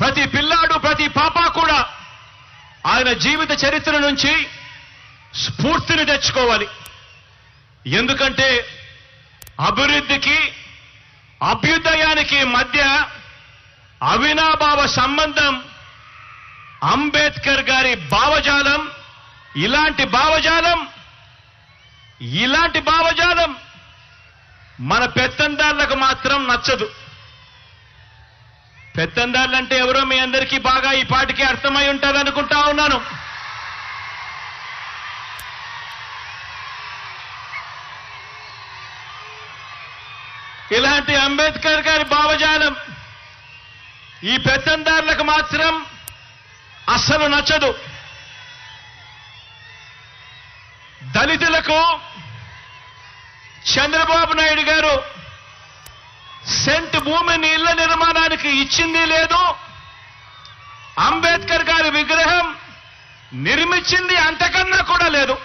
ప్రతి పిల్లాడు ప్రతి పాప కూడా ఆయన జీవిత చరిత్ర నుంచి స్ఫూర్తిని తెచ్చుకోవాలి. ఎందుకంటే అభివృద్ధికి అభ్యుదయానికి మధ్య అవినాభావ సంబంధం అంబేద్కర్ గారి భావజాలం ఇలాంటి భావజాలం ఇలాంటి భావజాలం మన పెత్తందారులకు మాత్రం నచ్చదు. పెత్తందారులు ఎవరో మీ అందరికీ బాగా ఈ పాటికి అర్థమై ఉంటారనుకుంటా ఉన్నాను. ఇలాంటి అంబేద్కర్ గారి భావజాలం ఈ పెత్తందారులకు మాత్రం అస్సలు నచ్చదు. దళితులకు చంద్రబాబు నాయుడు గారు సెంట్ భూమిని ఇళ్ళ నిర్మాణానికి ఇచ్చింది లేదు. అంబేద్కర్ గారి విగ్రహం నిర్మించింది అంతకన్నా కూడా లేదు.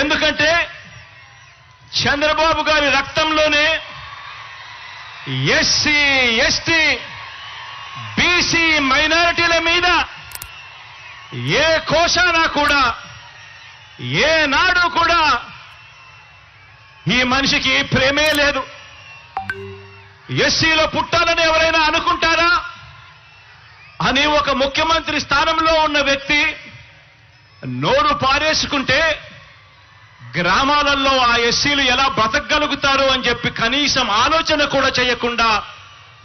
ఎందుకంటే చంద్రబాబు గారి రక్తంలోనే ఎస్సీ ఎస్టీ బీసీ మైనారిటీల మీద ఏ కోశానా కూడా ఏ నాడు కూడా ఈ మనిషికి ప్రేమే లేదు. ఎస్సీలో పుట్టాలని ఎవరైనా అనుకుంటారా? అని ఒక ముఖ్యమంత్రి స్థానంలో ఉన్న వ్యక్తి నోరు పారేసుకుంటే గ్రామాలలో ఆ ఎస్సీలు ఎలా బ్రతకగలుగుతారు అని చెప్పి కనీసం ఆలోచన కూడా చేయకుండా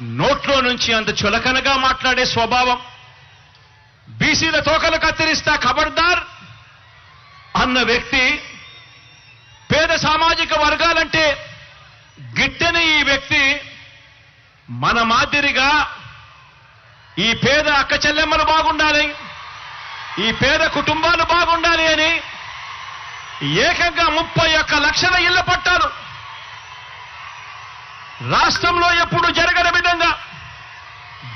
నోట్లో నుంచి అంత చులకనగా మాట్లాడే స్వభావం. బీసీల తోకలు కత్తిరిస్తా ఖబర్దార్ అన్న వ్యక్తి పేద సామాజిక వర్గాలంటే గిట్టని ఈ వ్యక్తి మన మాదిరిగా ఈ పేద అక్క చెల్లెమ్మలు బాగుండాలి ఈ పేద కుటుంబాలు బాగుండాలి అని ఏకంగా ముప్పై ఒక్క లక్షల ఇళ్ళ పట్టాలు రాష్ట్రంలో ఎప్పుడు జరగని విధంగా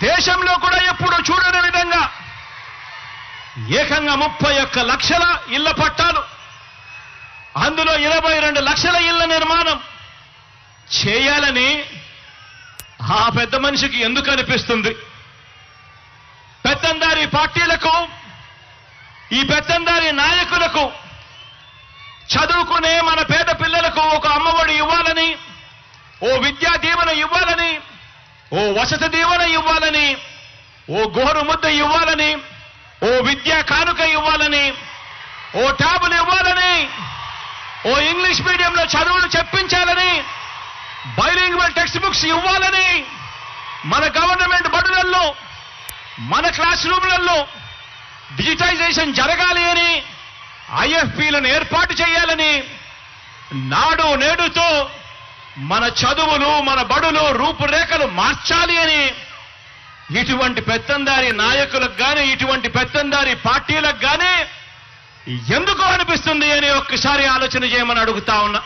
దేశంలో కూడా ఎప్పుడు చూడని విధంగా ఏకంగా ముప్పై ఒక్క లక్షల ఇళ్ళ పట్టాలు అందులో ఇరవై రెండు లక్షల ఇళ్ళ నిర్మాణం. చేయాలని ఆ పెద్ద మనిషికి ఎందుకు అనిపిస్తుంది? పెత్తందారి పార్టీలకు ఈ పెత్తందారి నాయకులకు చదువుకునే మన పేద పిల్లలకు ఒక అమ్మఒడి ఇవ్వాలని ఓ విద్యా దీవెన ఇవ్వాలని ఓ వసతి దీవెన ఇవ్వాలని ఓ గోరు ముద్ద ఇవ్వాలని ఓ విద్యా కానుక ఇవ్వాలని ఓ ట్యాబులు ఇవ్వాలని ఓ ఇంగ్లీష్ మీడియంలో చదువులు చెప్పించాలని బైలింగ్వల్ టెక్స్ట్ బుక్స్ ఇవ్వాలని మన గవర్నమెంట్ బడులలో మన క్లాస్ రూమ్లలో డిజిటైజేషన్ జరగాలి అని ఐఎఫ్పీలను ఏర్పాటు చేయాలని నాడు నేడుతో మన చదువులు మన బడులు రూపురేఖలు మార్చాలి అని ఇటువంటి పెత్తందారి నాయకులకు కానీ ఇటువంటి పెత్తందారి పార్టీలకు కానీ ఎందుకు అనిపిస్తుంది అని ఒక్కసారి ఆలోచన చేయమని అడుగుతా ఉన్నా.